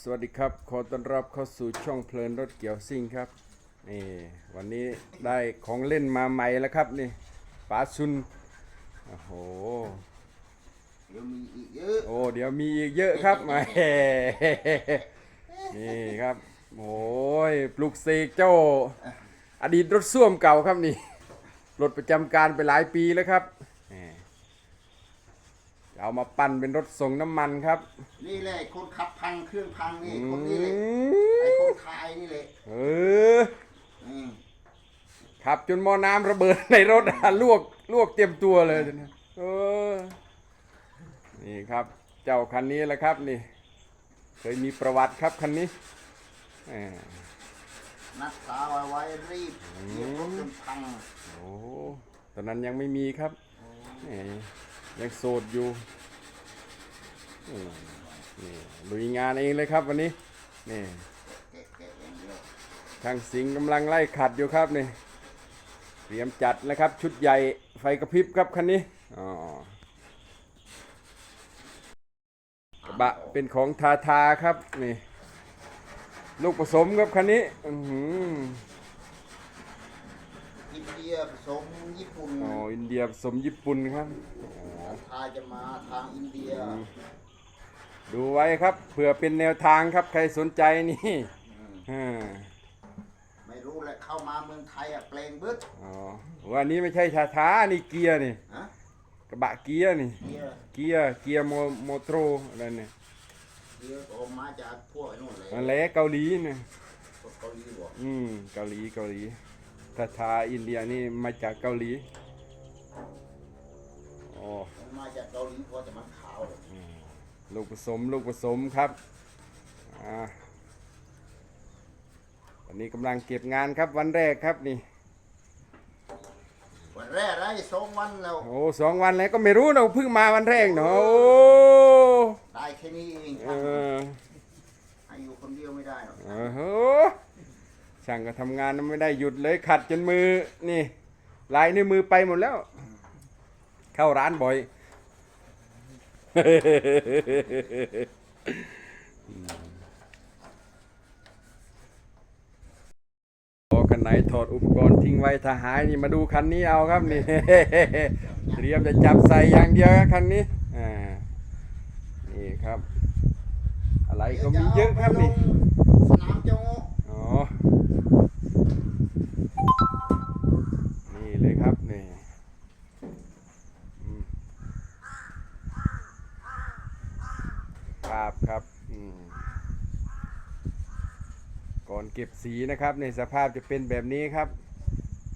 สวัสดีครับ ขอต้อนรับเข้าสู่ช่องเพลินรถเกี่ยวซิ่งครับ นี่ วันนี้ได้ของเล่นมาใหม่แล้วครับนี่ปลาซุน โอ้โห เดี๋ยวมีอีกเยอะโอ้ เดี๋ยวมีอีกเยอะครับแหมนี่ครับ โอ้ย ปลุกเสกเจ้า อดีตรถส้วมเก่าครับนี่ รถประจำการไปหลายปีแล้วครับแหม เอามาปั้นเป็นรถส่งน้ำมันครับ นี่แหละคนขับพังเครื่องพังนี่อืคนนี้แหละไอ้มคนทายนี่แหละเอออืมขับจนหม้อน้ำระเบิดในรถอะลวกลวกเตรียมตัวเลยนะเออนี่ครับ เจ้าคันนี้แหละครับนี่ เคยมีประวัติครับคันนี้แหมนัดสาวเอาไว้รีบเดี๋ยวรถจนพังโอ้ตอนนั้นยังไม่มีครับแหม ยังโสดอยู่นี่ลุยงานเองเลยครับวันนี้นี่ทางสิงกำลังไล่ขัดอยู่ครับนี่เตรียมจัดนะครับ ชุดใหญ่ไฟกระพริบครับคันนี้อ๋อกระบะเป็นของทาทาครับนี่ ลูกผสมครับคันนี้ อื อหืออินเดียผสมญี่ปุ่นอ๋ออินเดียผสมญี่ปุ่นครับทายจะมาทางอินเดีย ดูไว้ครับเผื่อเป็นแนวทางครับใครสนใจนี่อืมอ่าไม่รู้แหละเข้ามาเมืองไทยอะเปลงบึ้ดอ๋อวันนี้ไม่ใช่ชาท้านี่เกียร์นี่ฮะกระบะเกียร์นี่เดียเกียร์เกียร์โมโมโตรอะไรเนี่ยเดียออกมาจากพวกไอ้นู่นเลยนั่นแหละเกาหลีเนี่ยพวกเกาหลีบอกอืมเกาหลีเกาหลี ทาทาอินเดียนี่มาจากเกาหลีอ๋อมันมาจากเกาหลีเพราะแต่มันขาวเลยลูกผสมลูกผสมครับอ่าวันนี้กำลังเก็บงานครับวันแรกครับนี่ วันแรกไรสองวันแล้ว โอ้สองวันแล้วก็ไม่รู้นะเพิ่งมาวันแรกเนาะโอ้ได้แค่นี้เองเออให้อยู่คนเดียวไม่ได้หรอกเออโห ช่างก็ทำงานไม่ได้หยุดเลยขัดจนมือนี่ลายนิ้วมือไปหมดแล้ว เข้าร้านบ่อยคันไหนถอดอุปกรณ์ทิ้งไว้ถ้าหายนี่มาดูคันนี้เอาครับนี่เตรียมจะจับใส่อย่างเดียวคันนี้อ่านี่ครับ อะไรก็มีเยอะครับนี่สนามจ้าโง่ เก็บสีนะครับในสภาพจะเป็นแบบนี้ครับ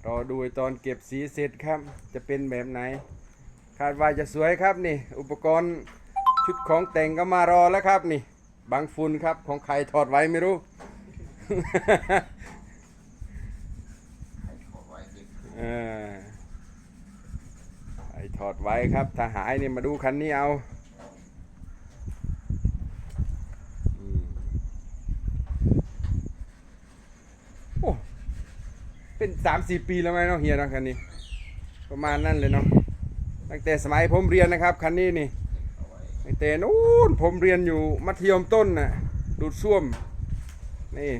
รอดูตอนเก็บสีเสร็จครับ จะเป็นแบบไหน คาดว่าจะสวยครับนี่ อุปกรณ์ชุดของแต่งก็มารอแล้วครับนี่บางฝุ่นครับของใครถอดไว้ไม่รู้ให้ขอไว้เก็บเออไอถอดไว้ครับถ้าหายเนี่ยมาดูคันนี้เอาอืมโอ้ เป็นสามสี่ปีแล้วไหมเนาะเฮียเนาะคันนี้ ประมาณนั้นเลยเนาะตั้งแต่สมัยผมเรียนนะครับคันนี้นี่เอาไว้ตั้งแต่นู้นผมเรียนอยู่มัธยมต้นน่ะดูดซ่วมนี่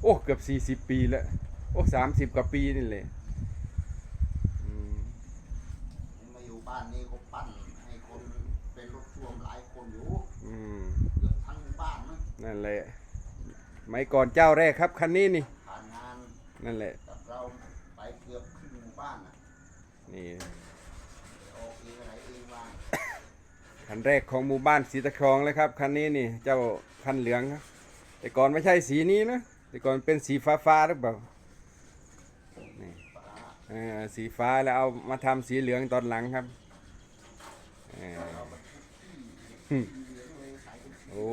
โอ้เกือบสี่สิบ40ปีแล้วโอ้สามสิบกว่าปีนี่เลยอืมมาอยู่บ้านนี้ก็ปั้นให้คนเป็นรถช่วมหลายคนอยู่อืมเกือบทั้งหมู่บ้านนะนั่นแหละไม่ก่อนเจ้าแรกครับคันนี้นี่ผ่า นงานนั่นแหละ กับเราไปเกือบครึ่งหมู่บ้านนะนี่ออกเองอะไรเองบ้างคันแรกของหมู่บ้านสีตะครองเลยครับคันนี้นี่เจ้าคันเหลืองครับแต่ก่อนไม่ใช่สีนี้นะแต่ก่อนเป็นสีฟ้าฟ้าๆหรือเปล่านี่ป้าเออสีฟ้าแล้วเอามาทำสีเหลืองตอนหลังครับเออเหลืองเลยใส่เป็นโอ้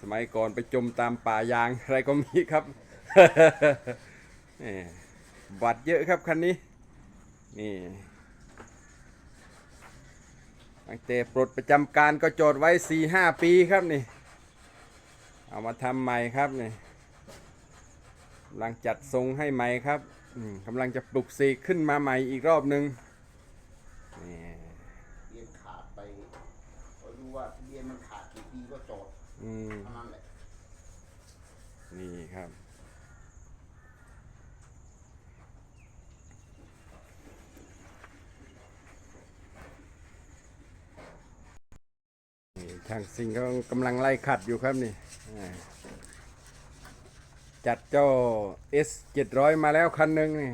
สมัยก่อนไปจมตามป่ายางอะไรก็มีครับนี่ บัตรเยอะครับคันนี้ นี่ตั้งแต่ปลดประจำการก็จอดไว้สี่ห้าปีครับนี่ เอามาทำใหม่ครับนี่กำลังจัดทรงให้ใหม่ครับอืมกำลังจะปลุกเสกขึ้นมาใหม่อีกรอบหนึ่งนี่เบียนขาดไปพอรู้ว่าทะเบียนมันขาดกี่ปีก็จอดอืมเท่านั้นแหละนี่ครับ นี่ช่างสิงห์เขากำลังไล่ขัดอยู่ครับนี่อ่าจัดเจ้า S 700 มาแล้วคันหนึ่งนี่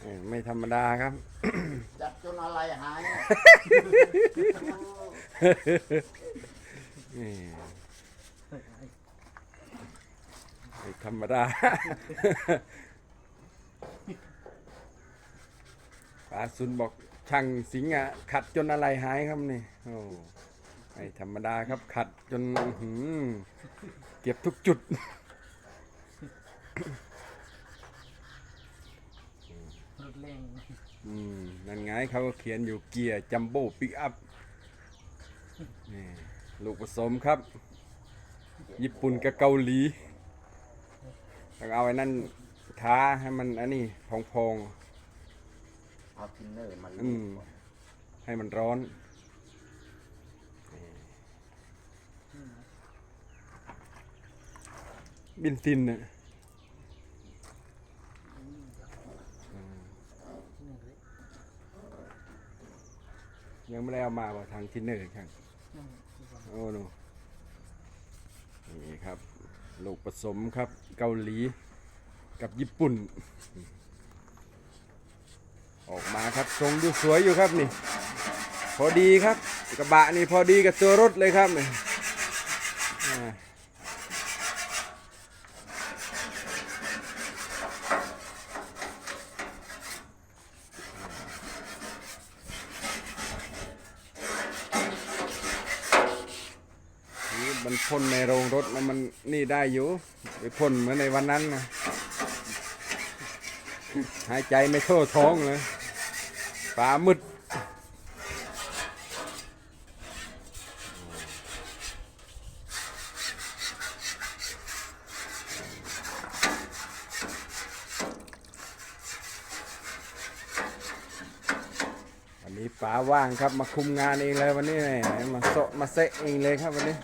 เอ้ยไม่ธรรมดาครับ จัดจนอะไรหายนี่ไม่ธรรมดาปาซุนบอกช่างสิงห์อะขัดจนอะไรหายครับนี่โอ้ ไม่ธรรมดาครับ ขัดจนอื้อหือเก็บทุกจุด รถแรงอืมนั่นไงเขาก็เขียนอยู่เกียร์จัมโบ้ปิกอัพนี่ลูกผสมครับ ญี่ปุ่นกับเกาหลีต้องเอาไอ้นั่นท้าให้มันอันนี้พองเอาทินเนอร์มาๆอืมให้มันร้อน บินซินน่ะยังไม่ได้เอามาว่าทางทินเนอร์ครับโอ้โนนี่ครับลูกผสมครับเกาหลีกับญี่ปุ่น ออกมาครับทรงดูสวยอยู่ครับนี่ พอดีครับกระบะนี่พอดีกับตัวรถเลยครับนี่ มันพ่นในโรงรถนะมันนี่ได้อยู่ไปพ่นเหมือนในวันนั้นนะหายใจไม่ทั่วท้องเลยฟ้ามืดวันนี้ป๋าว่างครับมาคุมงานเองเลยวันนี้แหมมาโซมาเซะเองเลยครับวันนี้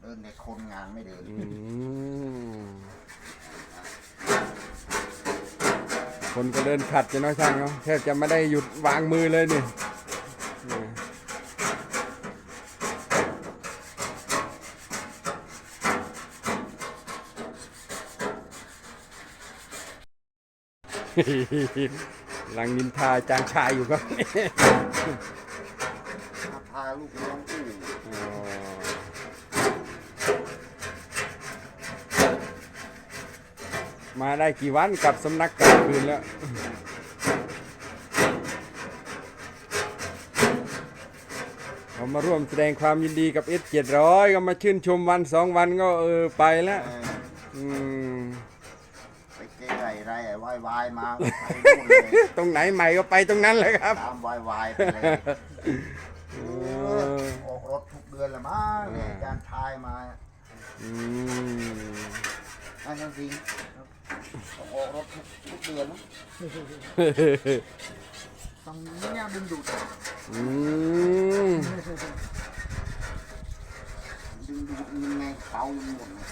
เดินในคนงานไม่เดิน อืมคนก็เดินขัดจะน้อยช่างเนาะแทบจะไม่ได้หยุดวางมือเลยนี่นี่ หลังนินทาจางชายอยู่ครับ ลูกน้องอู้อ๋อมาได้กี่วันกลับสำนักกลับคืนแล้วเขามาร่วมแสดงความยินดีกับ S 700ก็มาชื่นชมวันสองวันก็เออไปแล้วเอออืม ไปเจ๊ไรไรไอ้วายวายมาไปนู่นเลยตรงไหนใหม่ก็ไปตรงนั้นเลยครับ ตามวายวายไปเลย อืมนั่นจริงต้องออกรถทุกทุกเดือนนะต้องเนี่ยดึงดูดอืมดึงดูดยังไงเขาหมดเลย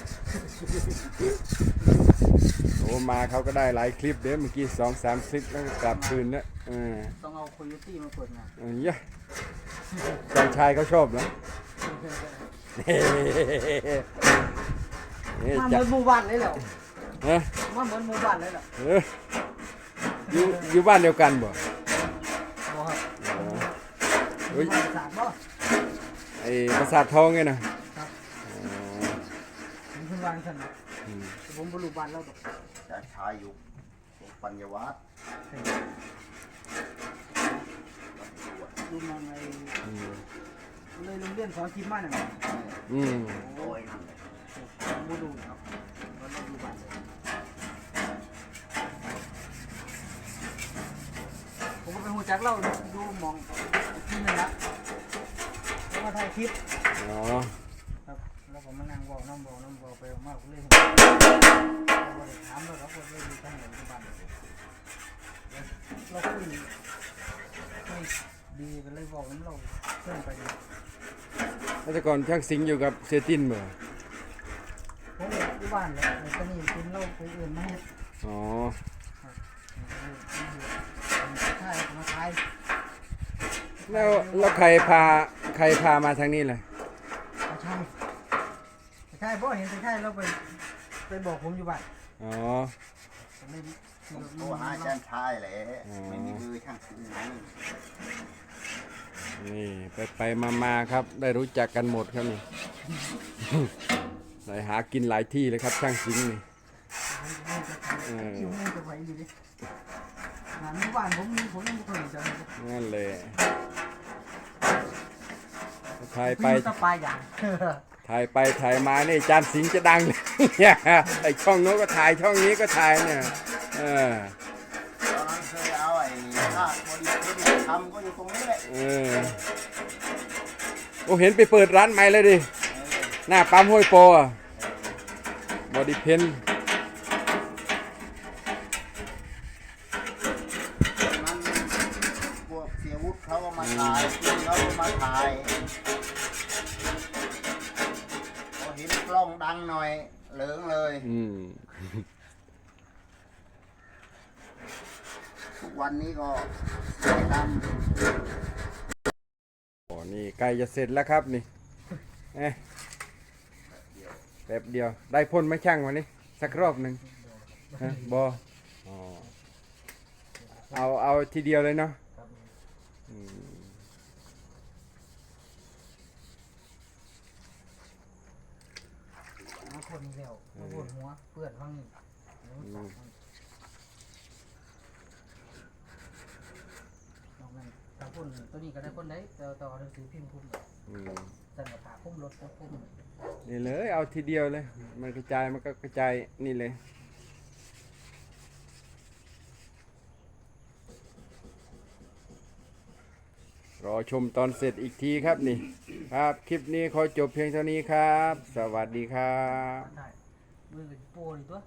โอ้มาเขาก็ได้หลายคลิปเด้เมื่อกี้สองสามคลิปแล้วก็กลับคืนแล้วเออต้องเอาโคโยตี้มาเปิดงานเออยะจางชายเขาชอบนะ เฮ้เฮ้มาเหจะมือนหมู่บ้านเลยเหรอฮะมาเหมือนหมู่บ้านเลยเหรอเอออยู่อยู่บ้านเดียวกันบ่บอกครับอ๋อเฮ้ยบ้านสามบ่ไอ้ประสาททองไงนะครับอ๋อผมเพิ่งวางฉันน่ะอืมแต่ผมบรรลุบ้านแล้วดอกอาจารย์ชายอยู่ปัญญวัฒน์ดูมาในอืม เลยโรงเรียนสอนทีมมาหน่อยอืมโอ้ยนั่นเลยผมบ่ดูครับว่าเราดูบ้านเลยผมก็ไปหูจักเล่าดูหมองที่นั่นละแล้วมาถ่ายคลิปอ๋อครับแล้วผมมานั่งบอกน้องบอกน้องบอกไปมากเลยเราบ่ได้ถามเราเราก็เลยดูทางไหนที่บ้านเราคุยคุย ดีก็เลยบอกน้ำเราเพิ่นไปดีแล้วแต่ก่อนช่างสิงห์อยู่กับเซตินเหมือผมอยู่ที่บ้านเลยแต่ตอนนี้กินเหล้าไปอื่นมาให้อ๋อใช่มาขายแล้วแล้วใครพาใครพามาทางนี้เลยใช่ใช่เพราะเห็นใช่แล้วไปไปบอกผมอยู่บ้านอ๋อผมเลยโทรหาอาจารย์ชายแหละไม่มีมือช่างสิงห์ไหน นี่ไปไปมามาครับ ได้รู้จักกันหมดครับนี่ได้หากินหลายที่เลยครับช่างสิงห์นี่ เออ คิวมือจะไหวอยู่ดิงานที่บ้านผมมีผมยังไม่เคยเจอเลยนั่นเลยถ่ายไป มีตะปายอย่างถ่ายไปถ่ายมานี่จานสิงห์จะดังเลยไอช่องโน้นก็ถ่ายช่องนี้ก็ถ่ายเนี่ยเออาคบริษัททำก็อยู่ตรงนี้แหละเออโอ้เห็นไปเปิดร้านใหม่เลยดิ หน้าปั๊มห้วยโปรอะบอดี้เพนตอนนั้นพวกเสียวุฒิเขาก็มาถ่ายพี่เขาก็มาถ่ายพอเห็นกล้องดังหน่อยเหลืองเลย อืม ทุก วันนี้ก็ไม่ทโอ้นี่ใกล้จะเสร็จแล้วครับนี่เอ๊ะแป๊บเดียวได้พ่นไหม่ช่างวันนี้ สักรอบหนึ่งฮะบออ๋อเอาเอาทีเดียวเลยเนาะอืมมาคนเดียวมาปวดหัวเปื่อนฟังนี่ถ้า นตัวนี้ก็ได้คนได้แต่ต่อหนังสือพิมพ์พุ่มอืมสั่งกับขาพุ่มรถพุ่มนี่เลยเอาทีเดียวเลย มันกระจายมันก็กระจายนี่เลย รอชมตอนเสร็จอีกทีครับนี่ ครับคลิปนี้ขอจบเพียงเท่านี้ครับ สวัสดีครับ ได้มือกับโปรนี่ตัว